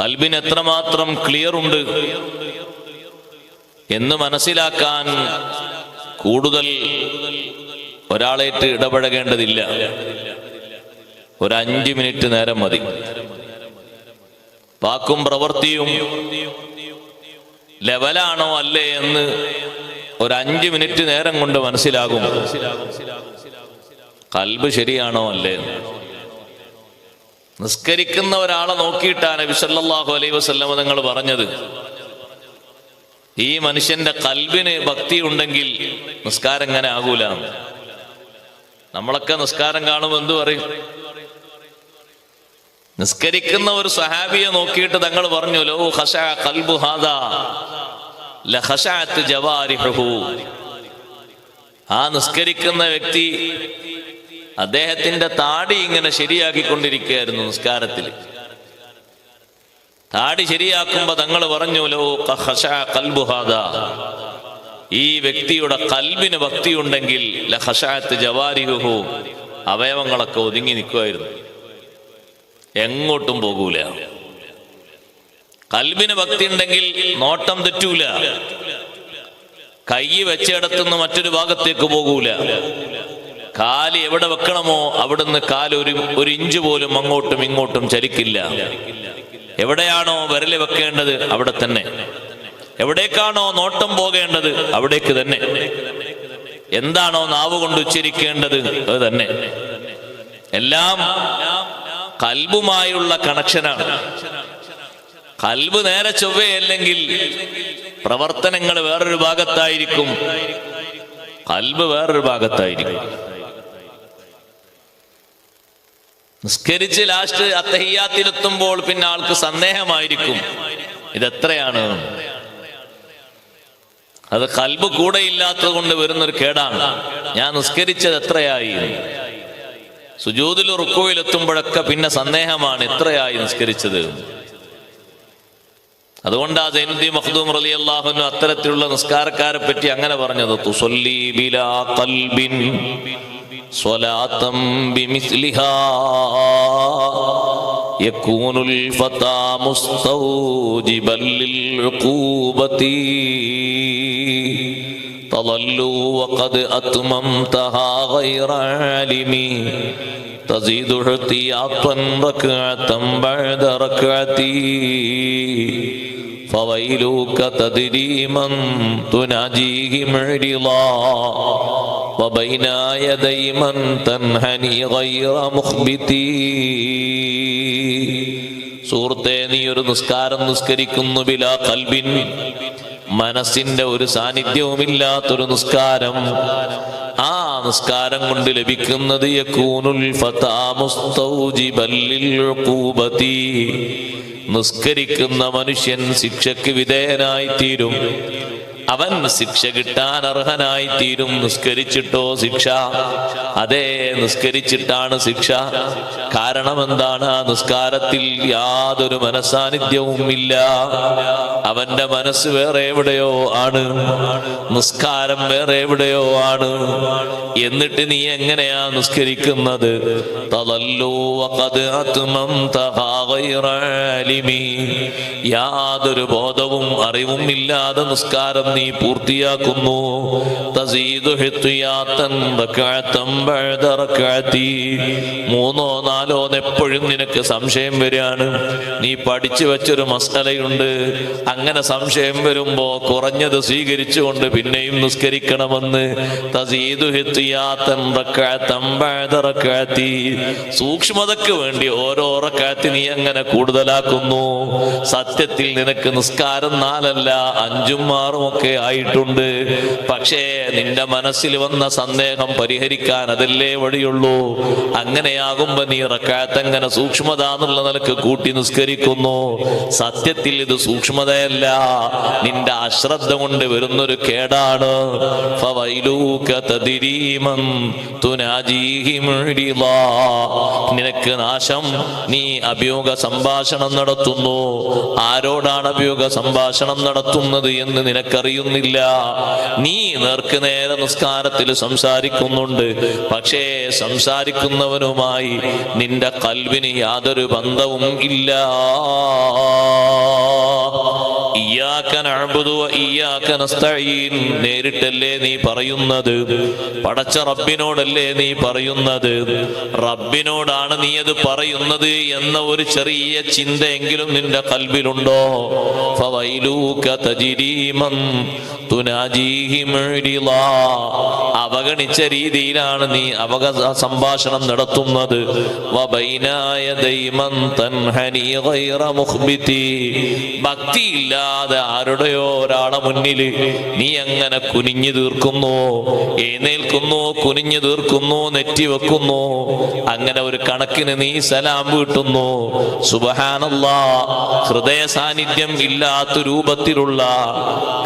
കൽബിന് എത്രമാത്രം ക്ലിയർ ഉണ്ട് എന്ന് മനസ്സിലാക്കാൻ കൂടുതൽ ഒരാളായിട്ട് ഇടപഴകേണ്ടതില്ല. ഒരു അഞ്ച് മിനിറ്റ് നേരം മതി. വാക്കും പ്രവൃത്തിയും ലെവലാണോ അല്ലേ എന്ന് ഒരു അഞ്ച് മിനിറ്റ് നേരം കൊണ്ട് മനസ്സിലാകും. കൽബ് ശരിയാണോ അല്ലേ. നിസ്കരിക്കുന്ന ഒരാളെ നോക്കിയിട്ടാണ് വിസല്ലാഹു അലൈ വസല്ലമ നിങ്ങൾ പറഞ്ഞത്. ഈ മനുഷ്യന്റെ കൽബിന് ഭക്തി ഉണ്ടെങ്കിൽ നിസ്കാരം ഇങ്ങനെ ആകൂല. നമ്മളൊക്കെ നിസ്കാരം കാണുമ്പോൾ എന്തു പറയും? നിസ്കരിക്കുന്ന ഒരു സഹാബിയെ നോക്കിയിട്ട് തങ്ങൾ പറഞ്ഞു ലോ ഹഷ കൽബു ഹാദാ ലഹഷഅത്ത് ജവാരിഹു ആ നിസ്കരിക്കുന്ന വ്യക്തി അദ്ദേഹത്തിന്റെ താടി ഇങ്ങനെ ശരിയാക്കിക്കൊണ്ടിരിക്കുകയായിരുന്നു നിസ്കാരത്തിൽ. താടി ശരിയാക്കുമ്പോ തങ്ങൾ പറഞ്ഞു ലോ ഖശഅ ഖൽബു ഹാദാ. ഈ വ്യക്തിയുടെ കൽബിന് ഭക്തിയുണ്ടെങ്കിൽ ലഹഷഅത്ത് ജവാരിഹു അവയവങ്ങളൊക്കെ ഒതുങ്ങി നിൽക്കുമായിരുന്നു. എങ്ങോട്ടും പോകൂല. കൽബിന് ഭക്തി ഉണ്ടെങ്കിൽ നോട്ടം തെറ്റൂല. കൈ വെച്ചിടത്തുനിന്ന് മറ്റൊരു ഭാഗത്തേക്ക് പോകൂല. കാൽ എവിടെ വെക്കണമോ അവിടുന്ന് കാൽ ഒരു ഒരു ഇഞ്ച് പോലും അങ്ങോട്ടും ഇങ്ങോട്ടും ചലിക്കില്ല എവിടെയാണോ വിരൽ വെക്കേണ്ടത് അവിടെ തന്നെ. എവിടേക്കാണോ നോട്ടം പോകേണ്ടത് അവിടേക്ക് തന്നെ. എന്താണോ നാവ് കൊണ്ട് ഉച്ചരിക്കേണ്ടത് അത് തന്നെ. എല്ലാം കൽബുമായുള്ള കണക്ഷനാണ്. കൽബ് നേരെ ചൊവ്വയല്ലെങ്കിൽ പ്രവർത്തനങ്ങൾ വേറൊരു ഭാഗത്തായിരിക്കും. കൽബ് വേറൊരു ഭാഗത്തായിരിക്കും. നിസ്കരിച്ച് ലാസ്റ്റ് അത്തഹിയാത്തിലെത്തുമ്പോൾ പിന്നെ ആൾക്ക് സന്ദേഹമായിരിക്കും. ഇതെത്രയാണ്? അത് കൽബ് കൂടെ ഇല്ലാത്തത് കൊണ്ട് വരുന്നൊരു കേടാണ്. ഞാൻ നിസ്കരിച്ചത് എത്രയായി? സുജൂതിൽ റുക്കുവിലെത്തുമ്പോഴൊക്കെ പിന്നെ സന്ദേഹമാണ് എത്രയായി നിസ്കരിച്ചത്? അതുകൊണ്ട് ആ ജൈനുദ്ദീൻ മഖ്ദൂം റലി അള്ളാഹുനു അത്തരത്തിലുള്ള നിസ്കാരക്കാരെ പറ്റി അങ്ങനെ പറഞ്ഞത് തുസല്ലി ബിലാ ഖൽബിൻ صلاة بمثلها. يكون الفتى مستوجبا للعقوبة. تظلوا وقد أتممتها غير عالم. تزيد احتياطا ركعة بعد ركعتي فويلك تدري من تناجيه معرضا وبين يدي من تنهني غير مخبتي സുഹൃത്തെ നീ ഒരു നിസ്കാരം നിസ്കരിക്കുന്നു ബിലാ കൽബിൻ മനസ്സിന്റെ ഒരു സാന്നിധ്യവുമില്ലാത്തൊരു നിസ്കാരം ആ നിസ്കാരം കൊണ്ട് ലഭിക്കുന്നത് യകൂനുൽ ഫതാ മുസ്തൗജിബൽ ലിൽ ഉഖൂബതി. നിസ്കരിക്കുന്ന മനുഷ്യൻ ശിക്ഷയ്ക്ക് വിധേയനായി തീരും അവൻ ശിക്ഷ കിട്ടാൻ അർഹനായി തീരും നിസ്കരിച്ചിട്ടോ ശിക്ഷ. അതെ നിസ്കരിച്ചിട്ടാണ് ശിക്ഷ. കാരണം എന്താണ് ആ നിസ്കാരത്തിൽ യാതൊരു മനസാന്നിധ്യവും ഇല്ല. അവന്റെ മനസ്സ് വേറെ എവിടെയോ ആണ്. നിസ്കാരം വേറെ എവിടെയോ ആണ്. എന്നിട്ട് നീ എങ്ങനെയാ നിസ്കരിക്കുന്നത്. യാതൊരു ബോധവും അറിവും ഇല്ലാതെ നിസ്കാരം നീ പൂർത്തിയാക്കുന്നു. മൂന്നോ നാലോ എപ്പോഴും നിനക്ക് സംശയം വരികയാണ് നീ പഠിച്ചു വെച്ചൊരു മസലയുണ്ട് അങ്ങനെ സംശയം വരുമ്പോ കുറഞ്ഞത് സ്വീകരിച്ചുകൊണ്ട് പിന്നെയും നിസ്കരിക്കണമെന്ന്. സൂക്ഷ്മതയ്ക്ക് വേണ്ടി ഓരോ റക്കാത്തി നീ അങ്ങനെ കൂടുതലാക്കുന്നു സത്യത്തിൽ നിനക്ക് നിസ്കാരം നാലല്ല അഞ്ചും ആറും ഒക്കെ ആയിട്ടുണ്ട്. പക്ഷേ നിന്റെ മനസ്സിൽ വന്ന സന്ദേഹം പരിഹരിക്കാൻ അതല്ലേ വഴിയുള്ളൂ. അങ്ങനെയാകുമ്പോ നീ റക്കാത്തങ്ങനെ സൂക്ഷ്മത എന്നുള്ള നിലയ്ക്ക് കൂട്ടി നിസ്കരിക്കുന്നു. സത്യത്തിൽ ഇത് സൂക്ഷ്മതയല്ല. നിന്റെ അശ്രദ്ധ കൊണ്ട് വരുന്നൊരു കേടാണ്. നിനക്ക് നാശം നീ അഭിയോഗ സംഭാഷണം നടത്തുന്നു. ആരോടാണ് അഭിയോഗ സംഭാഷണം നടത്തുന്നത് എന്ന് നിനക്കറിയുന്നില്ല നീ നേർക്ക് നേരെ നിസ്കാരത്തിൽ സംസാരിക്കുന്നുണ്ട്. പക്ഷേ സംസാരിക്കുന്നവനുമായി നിന്റെ കൽവിന് യാതൊരു ബന്ധവും ഇല്ല നേരിട്ടല്ലേ നീ പറയുന്നത്? പടച്ച റബ്ബിനോടല്ലേ നീ പറയുന്നത്? റബ്ബിനോടാണ് നീ അത് പറയുന്നത് എന്ന ഒരു ചെറിയ ചിന്തയെങ്കിലും നിന്റെ കൽവിലുണ്ടോ. അവഗണിച്ച രീതിയിലാണ് നീ അവക സംഭാഷണം നടത്തുന്നത്. വബൈനായ ഭക്തിയില്ലാതെ ആരുടെയോ ഒരാളെ മുന്നിൽ നീ അങ്ങനെ കുനിഞ്ഞു തീർക്കുന്നു? എഴുന്നേൽക്കുന്നു കുനിഞ്ഞു തീർക്കുന്നു നെറ്റി വെക്കുന്നു. അങ്ങനെ ഒരു കണക്കിന് നീ സലാം വീട്ടുന്നു. സുബഹാനല്ലാ ഹൃദയ സാന്നിധ്യം ഇല്ലാത്ത രൂപത്തിലുള്ള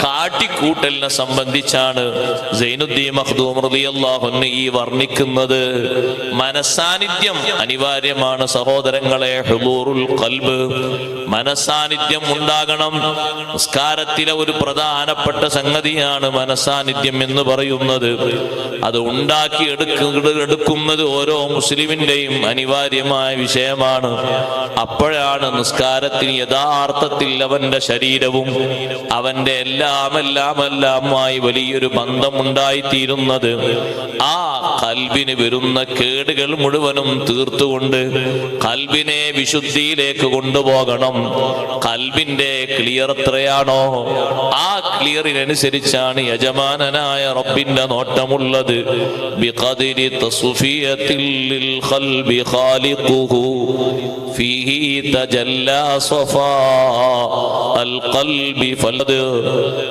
കാട്ടിക്കൂട്ടലിനെ സംബന്ധിച്ചാണ് സൈനുദ്ദീൻ മഖ്ദൂം ഈ വർണിക്കുന്നത്. മനസാന്നിധ്യം അനിവാര്യമാണ് സഹോദരങ്ങളെ ഹുബൂറുൽ കൽബ് മനസാന്നിധ്യം ഉണ്ടാകണം നിസ്കാരത്തിലെ ഒരു പ്രധാനപ്പെട്ട സംഗതിയാണ് മനസാന്നിധ്യം എന്ന് പറയുന്നത്. അത് ഉണ്ടാക്കി എടുക്കുന്നത് ഓരോ മുസ്ലിമിന്റെയും അനിവാര്യമായ വിഷയമാണ്. അപ്പോഴാണ് നിസ്കാരത്തിന് യഥാർത്ഥത്തിൽ അവന്റെ ശരീരവും അവന്റെ എല്ലാം എല്ലാം എല്ലാമായി വലിയൊരു ബന്ധം ഉണ്ടായിത്തീരുന്നത് ആ കൽബിന് വരുന്ന കേടുകൾ മുഴുവനും തീർത്തുകൊണ്ട് കൽബിനെ വിശുദ്ധിയിലേക്ക് കൊണ്ടുപോകണം. കൽബിന്റെ ക്ലിയർ എത്രയാണോ? ആ ക്ലിയറിനനുസരിച്ചാണ് യജമാനനായ റബ്ബിന്റെ നോട്ടമുള്ളത്.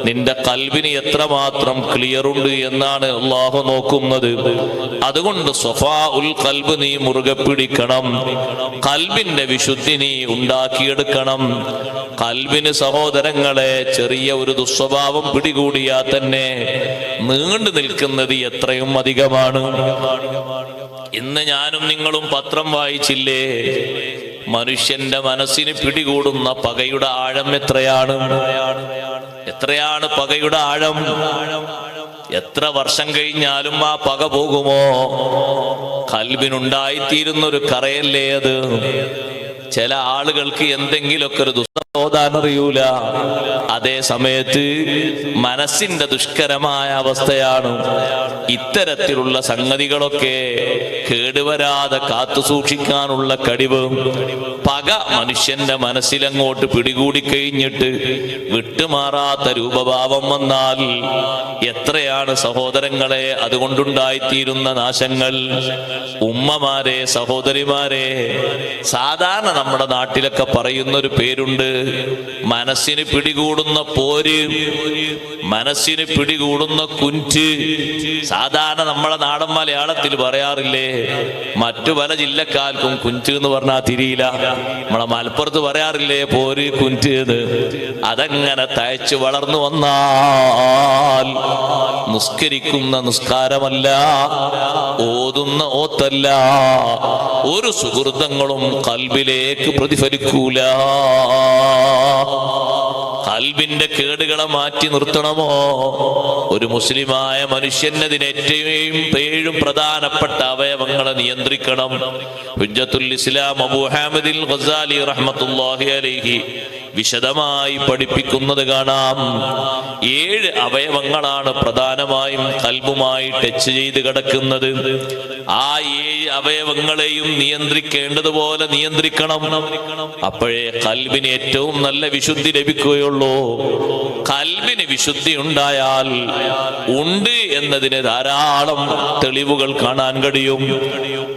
നിന്റെ കൽവിന് എത്രമാത്രം ക്ലിയർ ഉണ്ട് എന്നാണ് അള്ളാഹു നോക്കുന്നത്. അതുകൊണ്ട് സൊഫാ ഉൽ കൽബ് നീ മുറുകെ പിടിക്കണം. കൽബിന്റെ വിശുദ്ധി നീ ഉണ്ടാക്കിയെടുക്കണം. കൽബിന് സഹോദരങ്ങളെ ചെറിയ ഒരു ദുസ്വഭാവം പിടികൂടിയാ തന്നെ നീണ്ടു നിൽക്കുന്നത് എത്രയും അധികമാണ്. ഇന്ന് ഞാനും നിങ്ങളും പത്രം വായിച്ചില്ലേ? മനുഷ്യന്റെ മനസ്സിന് പിടികൂടുന്ന പകയുടെ ആഴം എത്രയാണ്? എത്രയാണ് പകയുടെ ആഴം? എത്ര വർഷം കഴിഞ്ഞാലും ആ പക പോകുമോ? കൽവിനുണ്ടായിത്തീരുന്ന ഒരു കറയല്ലേ അത്? ചില ആളുകൾക്ക് എന്തെങ്കിലുമൊക്കെ ഒരു ദുസ്തം ഓതാൻ അറിയൂല. അതേ സമയത്ത് മനസ്സിന്റെ ദുഷ്കരമായ അവസ്ഥയാണ് ഇത്തരത്തിലുള്ള സംഗതികളൊക്കെ കേടുവരാതെ കാത്തു സൂക്ഷിക്കാനുള്ള കഴിവ്. പക മനുഷ്യന്റെ മനസ്സിലങ്ങോട്ട് പിടികൂടി കഴിഞ്ഞിട്ട് വിട്ടുമാറാത്ത രൂപഭാവം വന്നാൽ എത്രയാണ് സഹോദരങ്ങളെ അതുകൊണ്ടുണ്ടായിത്തീരുന്ന നാശങ്ങൾ? ഉമ്മമാരെ സഹോദരിമാരെ സാധാരണ നമ്മുടെ നാട്ടിലൊക്കെ പറയുന്ന ഒരു പേരുണ്ട്. മനസ്സിന് പിടികൂടുന്ന പോര് മനസ്സിന് പിടികൂടുന്ന കുഞ്ച്. സാധാരണ നമ്മളെ നാടൻ മലയാളത്തിൽ പറയാറില്ലേ മറ്റു പല ജില്ലക്കാർക്കും കുഞ്ച് എന്ന് പറഞ്ഞാൽ തിരിയില്ല. നമ്മളെ മലപ്പുറത്ത് പറയാറില്ലേ പോര് കുഞ്ച് അതങ്ങനെ തയച്ചു വളർന്നു വന്നാൽ നിസ്കരിക്കുന്ന നിസ്കാരമല്ല ഓതുന്ന ഓത്തല്ല. ഒരു സുഹൃതങ്ങളും കൽബിലേക്ക് പ്രതിഫലിക്കൂല. കൽബിന്റെ കേടുകളെ മാറ്റി നിർത്തണമോ? ഒരു മുസ്ലിമായ മനുഷ്യനതിന് ഏറ്റവും ഏഴും പ്രധാനപ്പെട്ട അവയവങ്ങളെ നിയന്ത്രിക്കണം. ഹുജ്ജത്തുൽ ഇസ്ലാം അബൂ ഹാമിദിൽ ഖസാലി റഹ്മത്തുള്ളാഹി അലൈഹി വിശദമായി പഠിപ്പിക്കുന്നത് കാണാം. ഏഴ് അവയവങ്ങളാണ് പ്രധാനമായും കൽബുമായി ടച്ച് ചെയ്ത് കിടക്കുന്നത്. ആ ഏഴ് അവയവങ്ങളെയും നിയന്ത്രിക്കേണ്ടതുപോലെ നിയന്ത്രിക്കണം. അപ്പോഴേ കൽബിന് ഏറ്റവും നല്ല വിശുദ്ധി ലഭിക്കുകയുള്ളൂ. കൽബിന് വിശുദ്ധി ഉണ്ടായാൽ ഉണ്ട് എന്നതിന് ധാരാളം തെളിവുകൾ കാണാൻ കഴിയും.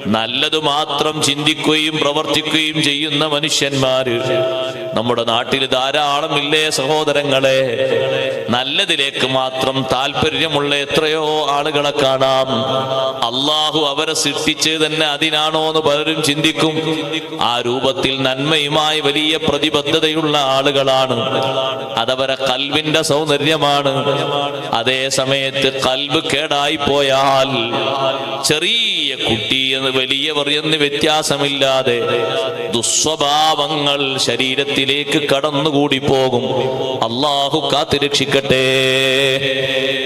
നല്ലത് മാത്രം ചിന്തിക്കുകയും പ്രവർത്തിക്കുകയും ചെയ്യുന്ന മനുഷ്യന്മാര് നമ്മുടെ നാട്ടിൽ ധാരാളം ഇല്ലേ സഹോദരങ്ങളെ? നല്ലതിലേക്ക് മാത്രം താല്പര്യമുള്ള എത്രയോ ആളുകളെ കാണാം. അള്ളാഹു അവരെ സൃഷ്ടിച്ച് തന്നെ അതിനാണോ എന്ന് പലരും ചിന്തിക്കും. ആ രൂപത്തിൽ നന്മയുമായി വലിയ പ്രതിബദ്ധതയുള്ള ആളുകളാണ്. അതവരെ കൽവിന്റെ സൗന്ദര്യമാണ്. അതേ സമയത്ത് കൽബ് കേടായി പോയാൽ ചെറിയ കുട്ടി എന്ന് വലിയവർ എന്ന് വ്യത്യാസമില്ലാതെ ദുസ്വഭാവങ്ങൾ ശരീരത്തിലേക്ക് കടന്നുകൂടി പോകും. അള്ളാഹു ਕਟੇ।